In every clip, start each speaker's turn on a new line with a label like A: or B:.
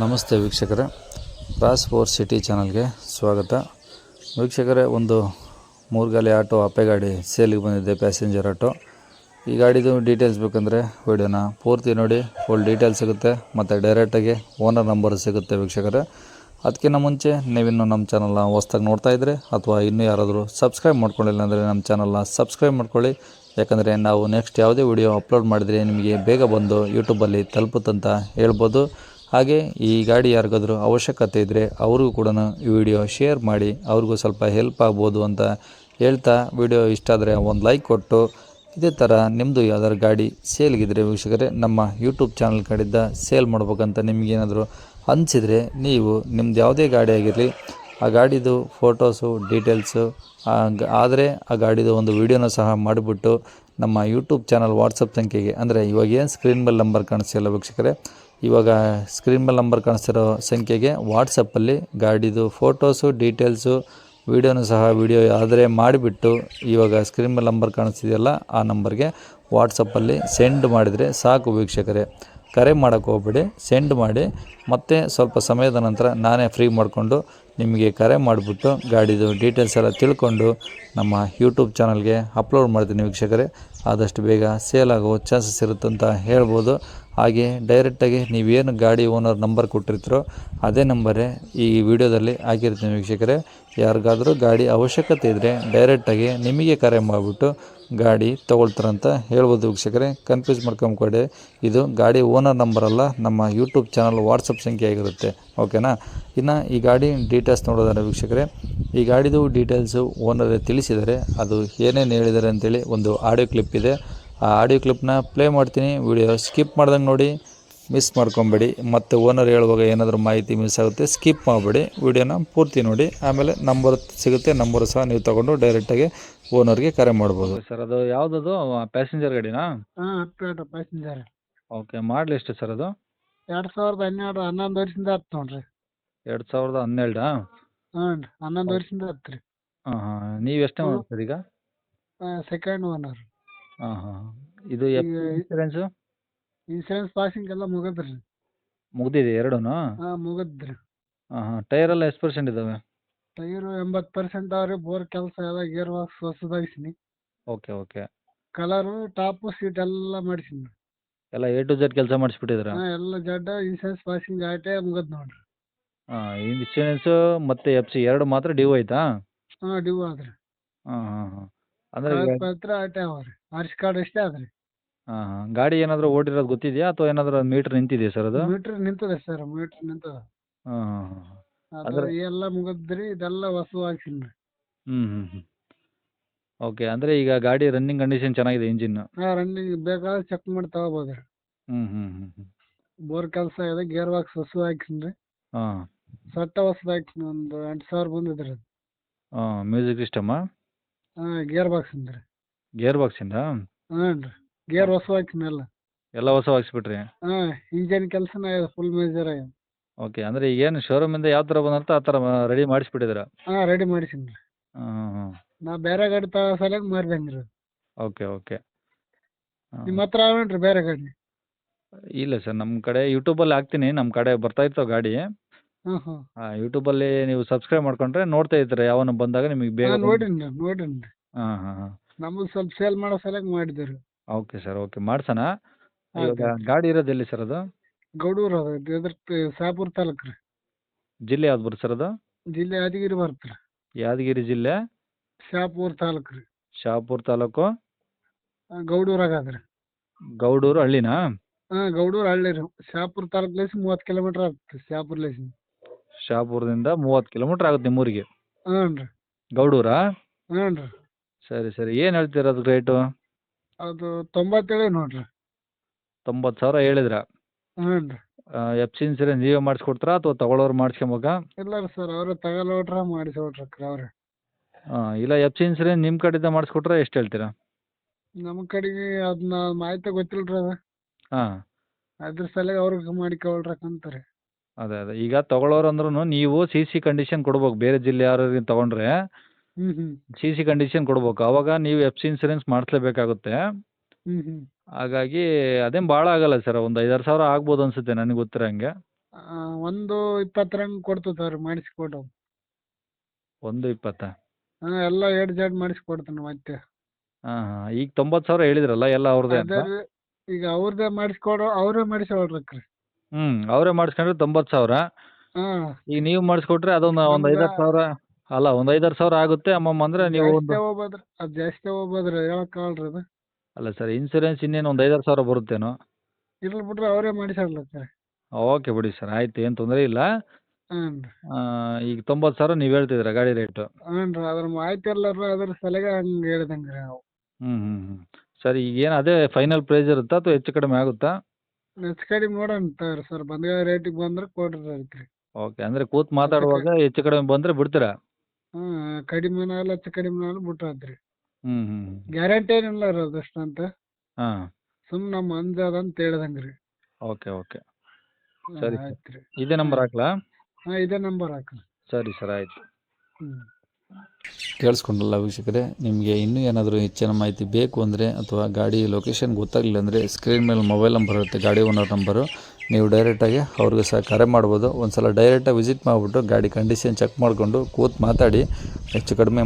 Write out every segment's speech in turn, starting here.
A: ನಮಸ್ತೆ ವೀಕ್ಷಕರೇ. Raas four city ಚಾನಲ್ಗೆ ಸ್ವಾಗತ. ವೀಕ್ಷಕರೇ, ಒಂದು ಮೂರ್ಗಾಲಿ ಆಟೋ ಅಪ್ಪೆ ಗಾಡಿ ಸೇಲಿಗೆ ಬಂದಿದೆ ಪ್ಯಾಸೆಂಜರ್ ಆಟೋ ಈ ಗಾಡಿದು ಡೀಟೇಲ್ಸ್ ಬೇಕಂದರೆ ವಿಡಿಯೋನ ಪೂರ್ತಿ ನೋಡಿ ಫುಲ್ ಡೀಟೇಲ್ಸ್ ಸಿಗುತ್ತೆ, ಮತ್ತು ಡೈರೆಕ್ಟಾಗಿ ಓನರ್ ನಂಬರ್ ಸಿಗುತ್ತೆ ವೀಕ್ಷಕರೇ. ಅದಕ್ಕಿಂತ ಮುಂಚೆ ನೀವಿನ್ನು ನಮ್ಮ ಚಾನಲ್ನ ಹೊಸ್ದಾಗಿ ನೋಡ್ತಾ ಇದ್ದರೆ ಅಥವಾ ಇನ್ನೂ ಯಾರಾದರೂ ಸಬ್ಸ್ಕ್ರೈಬ್ ಮಾಡ್ಕೊಂಡಿಲ್ಲ ಅಂದರೆ ನಮ್ಮ ಚಾನಲ್ನ ಸಬ್ಸ್ಕ್ರೈಬ್ ಮಾಡ್ಕೊಳ್ಳಿ. ಯಾಕಂದರೆ ನಾವು ನೆಕ್ಸ್ಟ್ ಯಾವುದೇ ವಿಡಿಯೋ ಅಪ್ಲೋಡ್ ಮಾಡಿದರೆ ನಿಮಗೆ ಬೇಗ ಬಂದು ಯೂಟ್ಯೂಬಲ್ಲಿ ತಲುಪುತ್ತಂತ ಹೇಳ್ಬೋದು. ಹಾಗೆ ಈ ಗಾಡಿ ಯಾರಿಗಾದ್ರೂ ಅವಶ್ಯಕತೆ ಇದ್ದರೆ ಅವ್ರಿಗೂ ಕೂಡ ಈ ವಿಡಿಯೋ ಶೇರ್ ಮಾಡಿ, ಅವ್ರಿಗೂ ಸ್ವಲ್ಪ ಹೆಲ್ಪ್ ಆಗ್ಬೋದು ಅಂತ ಹೇಳ್ತಾ ವಿಡಿಯೋ ಇಷ್ಟ ಆದರೆ ಒಂದು ಲೈಕ್ ಕೊಟ್ಟು. ಇದೇ ಥರ ನಿಮ್ಮದು ಯಾವ್ದಾದ್ರು ಗಾಡಿ ಸೇಲ್ಗಿದ್ರೆ ವೀಕ್ಷಕರೇ, ನಮ್ಮ ಯೂಟ್ಯೂಬ್ ಚಾನಲ್ ಕಡೆಯಿಂದ ಸೇಲ್ ಮಾಡ್ಬೇಕಂತ ನಿಮಗೇನಾದರೂ ಅನಿಸಿದರೆ ನೀವು ನಿಮ್ದು ಯಾವುದೇ ಗಾಡಿ ಆಗಿರಲಿ, ಆ ಗಾಡಿದು ಫೋಟೋಸು ಡೀಟೇಲ್ಸು ಆದರೆ ಆ ಗಾಡಿದು ಒಂದು ವಿಡಿಯೋನ ಸಹ ಮಾಡಿಬಿಟ್ಟು ನಮ್ಮ ಯೂಟ್ಯೂಬ್ ಚಾನಲ್ ವಾಟ್ಸಪ್ ಸಂಖ್ಯೆಗೆ, ಅಂದರೆ ಇವಾಗ ಏನು ಸ್ಕ್ರೀನ್ ಮೇಲೆ ನಂಬರ್ ಕಾಣಿಸ್ತಿಲ್ಲ ವೀಕ್ಷಕರೇ ಇವಾಗ ಸ್ಕ್ರೀನ್ ಮೇಲೆ ನಂಬರ್ ಕಾಣಿಸ್ತಿರೋ ಸಂಖ್ಯೆಗೆ ವಾಟ್ಸಪ್ಪಲ್ಲಿ ಗಾಡಿದು ಫೋಟೋಸು ಡೀಟೇಲ್ಸು ವೀಡಿಯೋನು ಸಹ ವೀಡಿಯೋ ಆದರೆ ಮಾಡಿಬಿಟ್ಟು ಇವಾಗ ಸ್ಕ್ರೀನ್ ಮೇಲೆ ನಂಬರ್ ಕಾಣಿಸ್ತಿದೆಯಲ್ಲ, ಆ ನಂಬರ್ಗೆ ವಾಟ್ಸಪ್ಪಲ್ಲಿ ಸೆಂಡ್ ಮಾಡಿದರೆ ಸಾಕು ವೀಕ್ಷಕರೇ. ಕರೆ ಮಾಡೋಕ್ಕೆ ಹೋಗ್ಬೇಡಿ ಸೆಂಡ್ ಮಾಡಿ. ಮತ್ತೆ ಸ್ವಲ್ಪ ಸಮಯದ ನಂತರ ನಾನೇ ಫ್ರೀ ಮಾಡಿಕೊಂಡು ನಿಮಗೆ ಕರೆ ಮಾಡಿಬಿಟ್ಟು ಗಾಡಿದು ಡೀಟೇಲ್ಸ್ ಎಲ್ಲ ತಿಳ್ಕೊಂಡು ನಮ್ಮ ಯೂಟ್ಯೂಬ್ ಚಾನಲ್ಗೆ ಅಪ್ಲೋಡ್ ಮಾಡ್ತೀನಿ ವೀಕ್ಷಕರೇ. ಆದಷ್ಟು ಬೇಗ ಸೇಲ್ ಆಗೋ ಚಾನ್ಸಸ್ ಇರುತ್ತಂತ ಹೇಳ್ಬೋದು. ಹಾಗೆ ಡೈರೆಕ್ಟಾಗಿ ನೀವೇನು ಗಾಡಿ ಓನರ್ ನಂಬರ್ ಕೊಟ್ಟಿರ್ತೀರೋ ಅದೇ ನಂಬರೇ ಈ ವಿಡಿಯೋದಲ್ಲಿ ಹಾಕಿರ್ತೀನಿ ವೀಕ್ಷಕರೇ. ಯಾರಿಗಾದರೂ ಗಾಡಿ ಅವಶ್ಯಕತೆ ಇದ್ದರೆ ಡೈರೆಕ್ಟಾಗಿ ನಿಮಗೆ ಕರೆ ಮಾಡಿಬಿಟ್ಟು ಗಾಡಿ ತೊಗೊಳ್ತಾರಂತ ಹೇಳ್ಬೋದು ವೀಕ್ಷಕರೇ. ಕನ್ಫ್ಯೂಸ್ ಮಾಡ್ಕೊಂಬಿಕೊಡಿ ಇದು ಗಾಡಿ ಓನರ್ ನಂಬರ್ ಅಲ್ಲ, ನಮ್ಮ ಯೂಟ್ಯೂಬ್ ಚಾನಲ್ ವಾಟ್ಸಪ್ ಸಂಖ್ಯೆ ಆಗಿರುತ್ತೆ. ಓಕೆನಾ ಇನ್ನು ಈ ಗಾಡಿ ಡೀಟೇಲ್ಸ್ ನೋಡೋದಾದ್ರೆ ವೀಕ್ಷಕರೇ, ಈ ಗಾಡಿದು ಡೀಟೇಲ್ಸು ಓನರ್ ತಿಳಿಸಿದರೆ ಅದು ಏನೇನು ಹೇಳಿದ್ದಾರೆ ಅಂತೇಳಿ ಒಂದು ಆಡಿಯೋ ಕ್ಲಿಪ್ ಇದೆ. ಆ ಆಡಿಯೋ ಕ್ಲಿಪ್ನ ಪ್ಲೇ ಮಾಡ್ತೀನಿ. ವಿಡಿಯೋ ಸ್ಕಿಪ್ ಮಾಡ್ದಂಗೆ ನೋಡಿ ಮಿಸ್ ಮಾಡ್ಕೊಬೇಡಿ. ಮತ್ತು ಓನರ್ ಹೇಳುವಾಗ ಏನಾದರೂ ಮಾಹಿತಿ ಮಿಸ್ ಆಗುತ್ತೆ ಸ್ಕಿಪ್ ಮಾಡಬೇಡಿ. ವಿಡಿಯೋನ ಪೂರ್ತಿ ನೋಡಿ. ಆಮೇಲೆ ನಂಬರ್ ಸಿಗುತ್ತೆ ನಂಬರ್ ಸಹ ನೀವು ತಗೊಂಡು ಡೈರೆಕ್ಟಾಗಿ ಓನರ್ಗೆ ಕರೆ ಮಾಡ್ಬೋದು. ಸರ್ ಅದು ಯಾವುದದು? ಪ್ಯಾಸೆಂಜರ್ ಗಾಡಿನಾ?
B: ಪ್ಯಾಸೆಂಜರ್
A: ಓಕೆ ಮಾಡಲಿ ಎಷ್ಟು ಸರ್ ಅದು?
B: ಎರಡು ಸಾವಿರದ ಹನ್ನೆರಡು ಹನ್ನೊಂದು ವರ್ಷದಿಂದ ಹತ್ತು ನೋಡ್ರಿ.
A: ಎರಡು ಸಾವಿರದ ಹನ್ನೆರಡು?
B: ಹ್ಞೂ ರೀ ಹನ್ನೊಂದು ವರ್ಷದಿಂದ ಹತ್ತು ರೀ.
A: ಹಾಂ ಹಾಂ. ನೀವು ಎಷ್ಟೇ
B: ಮಾಡ್ತೀರಿ
A: ಸರ್ ಈಗ?
B: ಸೆಕೆಂಡ್ ಓನರ್
A: ಹಾಂ ಹಾಂ ಇದು ಇನ್ಸೂರೆನ್ಸು
B: ಇನ್ಸೂರೆನ್ಸ್ ಪಾಸಿಂಗ್ ಎಲ್ಲ ಮುಗಿದ್ರಿ
A: ಮುಗ್ದಿದೆ ಎರಡೂನು?
B: ಹಾಂ ಮುಗಿದ್ರಿ
A: ಹಾಂ ಹಾಂ ಟೈರೆಲ್ಲ ಎಷ್ಟು ಪರ್ಸೆಂಟ್ ಇದಾವೆ?
B: ಟೈರು ಎಂಬತ್ತು ಪರ್ಸೆಂಟ್ ಅವ್ರಿ ಬೋರ್ ಕೆಲಸ ಎಲ್ಲ gear box ಹೊಸದಾಗಿಸಿನಿ.
A: Okay okay.
B: Colour top seat ಎಲ್ಲ ಮಾಡಿಸಿನಿ.
A: ಎಲ್ಲ ಎ ಟು ಜೆಡ್ ಕೆಲಸ ಮಾಡಿಸ್ಬಿಟ್ಟಿದ್ರ
B: ಹಾಂ ಎಲ್ಲ ಜಡ್ಡ ಇನ್ಸೂರೆನ್ಸ್ ಪಾಸಿಂಗ್ ಆಟೆ ಮುಗದ್ ನೋಡ್ರಿ.
A: ಹಾಂ ಇನ್ಸೂರೆನ್ಸು ಮತ್ತು ಎಫ್ ಸಿ ಎರಡು ಮಾತ್ರ ಡ್ಯೂ ಆಯ್ತಾ?
B: ಹಾಂ ಡ್ಯೂ ಆದ್ರಿ.
A: ಹಾಂ ಹಾಂ ಹಾಂ. ಅಂದರೆ
B: ಪತ್ರ ಆಟೆ ಅವ ರೀ ಆರ್ ಸಿ ಕಾರ್ಡ್ ಅಷ್ಟೇ
A: ಹಾಂ ಹಾಂ. ಗಾಡಿ ಏನಾದ್ರು ಓಡಿರೋದು ಗೊತ್ತಿದೆಯಾ? ಅಥವಾ ಏನಾದ್ರು ಮೀಟರ್ ನಿಂತಿದೆಯಾ ಸರ್ ಅದು?
B: ಮೀಟರ್ ನಿಂತದೆ ಸರ್ ಮೀಟರ್ ನಿಂತದ.
A: ಹಾಂ ಹಾಂ ಹಾಂ
B: ಅದು
A: ಅಂದ್ರೆ-
B: ಎಲ್ಲ ಮುಗಿದ್ರಿ ಇದೆಲ್ಲ ಹೊಸದಾಗಿಸಿನಿ ರೀ
A: ಹ್ಮ್ ಹ್ಞೂ ಹ್ಞೂ ಓಕೆ ಅಂದ್ರೆ ಈಗ ಗಾಡಿ ರನ್ನಿಂಗ್ ಕಂಡೀಷನ್ ಚೆನ್ನಾಗಿದೆ ಇಂಜಿನ್
B: ಹಾಂ ರನ್ನಿಂಗ್ ಬೇಕಾದ್ರೆ ಚೆಕ್ ಮಾಡಿ ತಗೋಬೋದು. ಹ್ಮ್
A: ಹ್ಮ್ ಹ್ಮ್ ಹ್ಞೂ
B: ಬೋರ್ ಕೆಲಸ ಇದೆ ಗೇರ್ ಬಾಕ್ಸ್ ಹೊಸದು ಹಾಕ್ಸಿನ್ರಿ. ಹಾ.
A: ಹಾಂ
B: ಸಟ್ಟ ಹೊಸದು ಹಾಕ್ಸಿನಿ ಒಂದು ಎಂಟು ಸಾವಿರ ಬಂದಿದ್ರಿ
A: ಹಾ ಮ್ಯೂಸಿಕ್ ಸಿಸ್ಟಮಾ
B: ಹಾಂ ಗೇರ್ ಬಾಕ್ಸ್ ರೀ
A: ಗೇರ್ ಬಾಕ್ಸಿಂದ
B: ಹಾಂ ರೀ. ಗೇರ್ ಹೊಸ ಎಲ್ಲ.
A: ಹೊಸ ಹಾಕ್ಸ್ಬಿಟ್ರಿ?
B: ಹಾಂ ಇಂಜನ್ ಕೆಲಸನ ಫುಲ್ ಮೇಜರ್ ಆಗಿ
A: ಓಕೆ ಅಂದರೆ ಏನು ಶೋರೂಮಿಂದ ಯಾವ ಥರ ಬಂದಂತ ಆ ಥರ ರೆಡಿ ಮಾಡಿಸ್ಬಿಟ್ಟಿದ್ದೀರಾ?
B: ಹಾಂ ರೆಡಿ ಮಾಡಿಸಿನ್ರಿ ರೀ.
A: ಹಾಂ ಹಾಂ
B: ನಾ ಬೇರೆ ಗಾಡಿ ತಗೋ ಸಲಕ್ ಮಾರಿದಂಗೆ ರೀ
A: ಓಕೆ ಓಕೆ
B: ನಿಮ್ಮ ಹತ್ರ ಅವೇನ್ರಿ ಬೇರೆ ಗಾಡಿ.
A: ಇಲ್ಲ ಸರ್ ನಮ್ಮ ಕಡೆ ಯೂಟ್ಯೂಬಲ್ಲಿ ಹಾಕ್ತೀನಿ. ನಮ್ಮ ಕಡೆ ಬರ್ತಾ ಇರ್ತಾವೆ ಗಾಡಿ.
B: ಹಾಂ ಹಾಂ
A: ಯೂಟ್ಯೂಬಲ್ಲಿ ನೀವು ಸಬ್ಸ್ಕ್ರೈಬ್ ಮಾಡ್ಕೊಂಡ್ರೆ ನೋಡ್ತಾ ಇದ್ರೆ ಯಾವನ ಬಂದಾಗ ನಿಮಗೆ ಬೇಗ
B: ಹಾಂ ನೋಡೀನಿ ರೀ ನೋಡೀನಿ
A: ಹಾಂ ಹಾಂ ಹಾಂ.
B: ಸ್ವಲ್ಪ ಸೇಲ್ ಮಾಡೋ ಸಲಕ್ಕೆ ಮಾಡಿದ್ರು ರೀ
A: ಓಕೆ ಸರ್ ಓಕೆ ಮಾಡ್ಸೋಣ. ಇವಾಗ ಗಾಡಿ ಇರೋದು ಎಲ್ಲಿ ಸರ್ ಅದು?
B: ಗೌಡೂರು ಅದ ಇದ್ರ ಶಾಪುರ ತಾಲೂಕು ರೀ.
A: ಜಿಲ್ಲೆ ಯಾವ್ದು ಬರುತ್ತೆ ಸರ್ ಅದು?
B: ಜಿಲ್ಲೆ ಯಾದಗಿರಿ ಬರುತ್ತೆ ರೀ.
A: ಯಾದಗಿರಿ ಜಿಲ್ಲೆ?
B: ಶಾಪುರ ತಾಲೂಕು ರೀ.
A: ಶಹಾಪುರ ತಾಲೂಕು?
B: ಗೌಡೂರಾಗಾದ್ರೆ ಗೌಡೂರಾಗ ಅದ ರೀ.
A: ಗೌಡೂರು ಹಳ್ಳಿನಾ?
B: ಹಾಂ ಗೌಡೂರು ಹಳ್ಳಿ ರೀ. ಶಾಪುರ ತಾಲೂಕ್ಲೇಸಿ ಮೂವತ್ತು ಕಿಲೋಮೀಟ್ರ್ ಆಗುತ್ತೆ ಶಾಪುರ್ಲೇಸಿ
A: ಶಹಾಪುರದಿಂದ ಮೂವತ್ತು ಕಿಲೋಮೀಟ್ರ್ ಆಗುತ್ತೆ ನಿಮ್ಮೂರಿಗೆ.
B: ಹ್ಞೂ ರೀ.
A: ಗೌಡೂರಾ?
B: ಹ್ಞೂ ರೀ.
A: ಸರಿ ಸರಿ. ಏನು ಹೇಳ್ತೀರ ಅದಕ್ಕೆ ರೇಟು
B: ಅದು ತೊಂಬತ್ತೇಳು ನೋಡ್ರಿ.
A: ತೊಂಬತ್ತು ಸಾವಿರ ಹೇಳಿದ್ರ?
B: ಹ್ಞೂ ರೀ.
A: ಎಫ್ ಸಿ ಇನ್ಸೂರೆನ್ಸ್ ನೀವೇ ಮಾಡಿಸ್ಕೊಡ್ತೀರಾ ಅಥವಾ ತಗೊಳ್ಳೋರು ಮಾಡಿಸ್ಕೊಂಬಾಗ
B: ಇಲ್ಲ ರೀ ಸರ್ ಅವರೇ ತಗೊಳ್ಳೋಟ್ರ ಮಾಡಿಸೋಟ್ರಕ್ರಿ ಅವ್ರೆ.
A: ಹಾಂ ಇಲ್ಲ ಎಫ್ ಸಿ ಇನ್ಸೂರೆನ್ಸ್ ನಿಮ್ಮ ಕಡೆಯಿಂದ ಮಾಡಿಸ್ಕೊಟ್ರೆ ಎಷ್ಟು ಹೇಳ್ತೀರಾ?
B: ನಮ್ಮ ಕಡೆಗೆ ಅದನ್ನ ಮಾಹಿತಿ ಗೊತ್ತಿಲ್ಲ ರೀ ಅದು.
A: ಹಾಂ.
B: ಅದ್ರ ಸಲಗೆ ಅವ್ರಿಗೆ ಮಾಡಿಕೊಳ್ರಕ್ಕಂತಾರೆ
A: ಅದೇ ಅದೇ. ಈಗ ತಗೊಳ್ಳೋರು ಅಂದ್ರೂ ನೀವು ಸಿ ಸಿ ಕಂಡೀಷನ್ ಕೊಡ್ಬೇಕು. ಬೇರೆ ಜಿಲ್ಲೆ ಯಾರು ತಗೊಂಡ್ರೆ
B: ಹ್ಞೂ ಹ್ಞೂ
A: ಸಿ ಸಿ ಕಂಡೀಷನ್ ಕೊಡ್ಬೇಕು. ಅವಾಗ ನೀವು ಎಫ್ ಸಿ ಇನ್ಸೂರೆನ್ಸ್ ಮಾಡಿಸ್ಲೇಬೇಕಾಗುತ್ತೆ.
B: ಹ್ಞೂ ಹ್ಞೂ
A: ಹಾಗಾಗಿ ಅದೇನು ಭಾಳ ಆಗಲ್ಲ ಸರ್. ಒಂದು ಐದಾರು ಸಾವಿರ ಆಗ್ಬೋದು ಅನಿಸುತ್ತೆ ನನಗೆ ಗೊತ್ತಿರೋಂಗೆ
B: ಒಂದು ಇಪ್ಪತ್ತರಂಗೆ ಕೊಡ್ತೀವಿ ಸರ್ ಮಾಡಿಸ್ಕೊಡು.
A: ಒಂದು ಇಪ್ಪತ್ತಾ?
B: ಹಾಂ ಎಲ್ಲ ಎರಡು ಜಡ್ ಮಾಡಿಸ್ಕೊಡ್ತೀನಿ ಮತ್ತೆ.
A: ಹಾಂ ಹಾಂ. ಈಗ ತೊಂಬತ್ತು ಸಾವಿರ ಹೇಳಿದ್ರಲ್ಲ ಎಲ್ಲ ಅವ್ರದ್ದೇ ಅಂತ?
B: ಅದೇ ಈಗ ಅವ್ರದ್ದೇ ಮಾಡಿಸ್ಕೊಡೋ ಅವರೇ ಮಾಡಿಸ್ಕೊಳ್ರಕ್ರಿ
A: ಹ್ಞೂ ಅವರೇ ಮಾಡಿಸ್ಕೊಂಡ್ರೆ ತೊಂಬತ್ತು ಸಾವಿರ.
B: ಹ್ಮ್.
A: ಈಗ ನೀವು ಮಾಡಿಸ್ಕೊಟ್ರೆ ಅದೊಂದು ಒಂದು ಐದಾರು
B: ನಮ್ಗೆ-
A: ಸಾವಿರ ಅಲ್ಲ ಒಂದು ಐದಾರು ಸಾವಿರ ಆಗುತ್ತೆ ಅಮ್ಮಮ್ಮ ಅಂದ್ರೆ ನೀವು ಒಂದು
B: ಜಾಸ್ತಿ ಹೋಗ್ಬೋದ್ರಿ ಅದು ಜಾಸ್ತಿ ಹೋಗ್ಬೋದ್ರಿ ಹೇಳಕ್ಕಾಗಲ್ರಿ ಅದು.
A: ಅಲ್ಲ ಸರ್ ಇನ್ಸೂರೆನ್ಸ್ ಇನ್ನೇನು ಒಂದು ಐದಾರು ಸಾವಿರ ಬರುತ್ತೇನೋ?
B: ಇರ್ಲಿ ಬಿಡ್ರಿ ಅವರೇ ಮಾಡಿಸ್ಕೊಡ್ಲತ್ತಾರೆ
A: ಓಕೆ ಬಿಡಿ ಸರ್ ಆಯ್ತು ಏನು ತೊಂದರೆ ಇಲ್ಲ. ಆ, ಈಗ ತೊಂಬತ್ತು ಸಾವಿರ ನೀವು ಹೇಳ್ತಿದ್ರ ಗಾಡಿ ರೇಟು?
B: ಹಾಂ ರೀ ಅದ್ರ ಮಾಹಿತಿ ಎಲ್ಲ ಅದ್ರ ಸಲಗೆ ಹಂಗೆ ಹೇಳ್ದಂಗೆ ರೀ ನಾವು.
A: ಹ್ಮ್ ಹ್ಮ್ ಹ್ಞೂ ಸರ್ ಈಗ ಏನು ಅದೇ ಫೈನಲ್ ಪ್ರೈಸ್ ಇರುತ್ತಾ ಅಥವಾ ಹೆಚ್ಚು ಕಡಿಮೆ ಆಗುತ್ತಾ?
B: ಹೆಚ್ಚು ಕಡಿಮೆ ನೋಡೋಣ ತಗೋರಿ ಸರ್. ಬಂದ ರೇಟಿಗೆ ಬಂದ್ರೆ ಕೊಡ್ರಿ ಅದಕ್ಕೆ ರೀ
A: ಓಕೆ ಅಂದ್ರೆ ಕೂತು ಮಾತಾಡುವಾಗ ಹೆಚ್ಚು ಕಡಿಮೆ ಬಂದರೆ ಬಿಡ್ತೀರಾ?
B: ಹಾಂ ಕಡಿಮೆನ ಅಲ್ಲ ಹೆಚ್ಚು ಕಡಿಮೆ ಬಿಟ್ಟಾದ್ರಿ
A: ಹ್ಞೂ ಹ್ಞೂ
B: ಗ್ಯಾರಂಟಿ ಏನಿಲ್ಲ ರೀ ಅದಷ್ಟು ಅಂತ.
A: ಹಾಂ.
B: ಸುಮ್ಮನೆ ನಮ್ಮ ಅಂಜದ ಅಂತ ಹೇಳ್ದಂಗೆ ರೀ
A: ಓಕೆ ಓಕೆ ಸರಿ.
B: ಆಯ್ತು ರೀ
A: ಇದೇ ನಂಬರ್ ಹಾಕ್ಲಾ?
B: ಹಾಂ ಇದೇ ನಂಬರ್ ಹಾಕ್ರಿ
A: ಸರಿ ಸರ್ ಆಯ್ತು.
B: ಹ್ಞೂ
A: ಕೇಳಿಸ್ಕೊಂಡಲ್ಲ ವೀಕ್ಷಕರೇ, ನಿಮಗೆ ಇನ್ನೂ ಏನಾದರೂ ಹೆಚ್ಚಿನ ಮಾಹಿತಿ ಬೇಕು ಅಂದರೆ ಅಥವಾ ಗಾಡಿ ಲೊಕೇಶನ್ ಗೊತ್ತಾಗಲಿಲ್ಲ ಅಂದರೆ ಸ್ಕ್ರೀನ್ ಮೇಲೆ ಮೊಬೈಲ್ ನಂಬರ್ ಇರುತ್ತೆ, ಗಾಡಿ ಓನರ್ ನಂಬರು ನೀವು ಡೈರೆಕ್ಟಾಗಿ ಅವ್ರಿಗೂ ಸಹ ಕರೆ ಮಾಡ್ಬೋದು. ಒಂದು ಸಲ ಡೈರೆಕ್ಟಾಗಿ ವಿಸಿಟ್ ಮಾಡಿಬಿಟ್ಟು ಗಾಡಿ ಕಂಡೀಷನ್ ಚೆಕ್ ಮಾಡಿಕೊಂಡು ಕೂತು ಮಾತಾಡಿ, ಹೆಚ್ಚು ಕಡಿಮೆ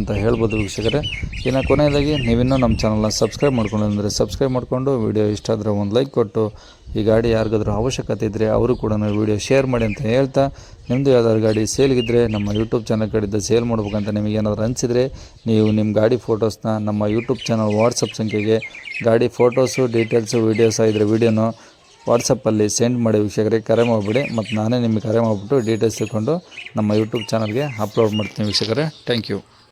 A: ಅಂತ ಹೇಳ್ಬೋದು ವೀಕ್ಷಕರೇ. ಇನ್ನು ಕೊನೆಯದಾಗಿ, ನೀವಿನ್ನೂ ನಮ್ಮ ಚಾನಲ್ನ ಸಬ್ಸ್ಕ್ರೈಬ್ ಮಾಡ್ಕೊಂಡು ಅಂದರೆ ಸಬ್ಸ್ಕ್ರೈಬ್ ಮಾಡಿಕೊಂಡು ವಿಡಿಯೋ ಇಷ್ಟ ಆದರೆ ಒಂದು ಲೈಕ್ ಕೊಟ್ಟು, ಈ ಗಾಡಿ ಯಾರಿಗಾದ್ರೂ ಅವಶ್ಯಕತೆ ಇದ್ದರೆ ಅವರು ಕೂಡ ವಿಡಿಯೋ ಶೇರ್ ಮಾಡಿ ಅಂತ ಹೇಳ್ತಾ ನಿಮ್ಮದು ಯಾವ್ದಾದ್ರು ಗಾಡಿ ಸೇಲ್ಗಿದ್ರೆ ನಮ್ಮ ಯೂಟ್ಯೂಬ್ ಚಾನಲ್ ಕಡೆಯಿಂದ ಸೇಲ್ ಮಾಡ್ಬೇಕಂತ ನಿಮಗೆ ಏನಾದರೂ ಅನಿಸಿದರೆ ನೀವು ನಿಮ್ಮ ಗಾಡಿ ಫೋಟೋಸ್ನ ನಮ್ಮ ಯೂಟ್ಯೂಬ್ ಚಾನಲ್ ವಾಟ್ಸಪ್ ಸಂಖ್ಯೆಗೆ ಗಾಡಿ ಫೋಟೋಸು ಡೀಟೇಲ್ಸು ವೀಡಿಯೋಸ್ ಇದ್ದರೆ ವೀಡಿಯೋನು ವಾಟ್ಸಪ್ಪಲ್ಲಿ ಸೆಂಡ್ ಮಾಡಿ ವೀಕ್ಷಕರಿಗೆ ಕರೆ ಮಾಡಿಬಿಡಿ. ಮತ್ತು ನಾನೇ ನಿಮಗೆ ಕರೆ ಮಾಡಿಬಿಟ್ಟು ಡೀಟೇಲ್ಸ್ ತಿಳ್ಕೊಂಡು ನಮ್ಮ ಯೂಟ್ಯೂಬ್ ಚಾನಲ್ಗೆ ಅಪ್ಲೋಡ್ ಮಾಡ್ತೀನಿ ವೀಕ್ಷಕರೇ. Thank you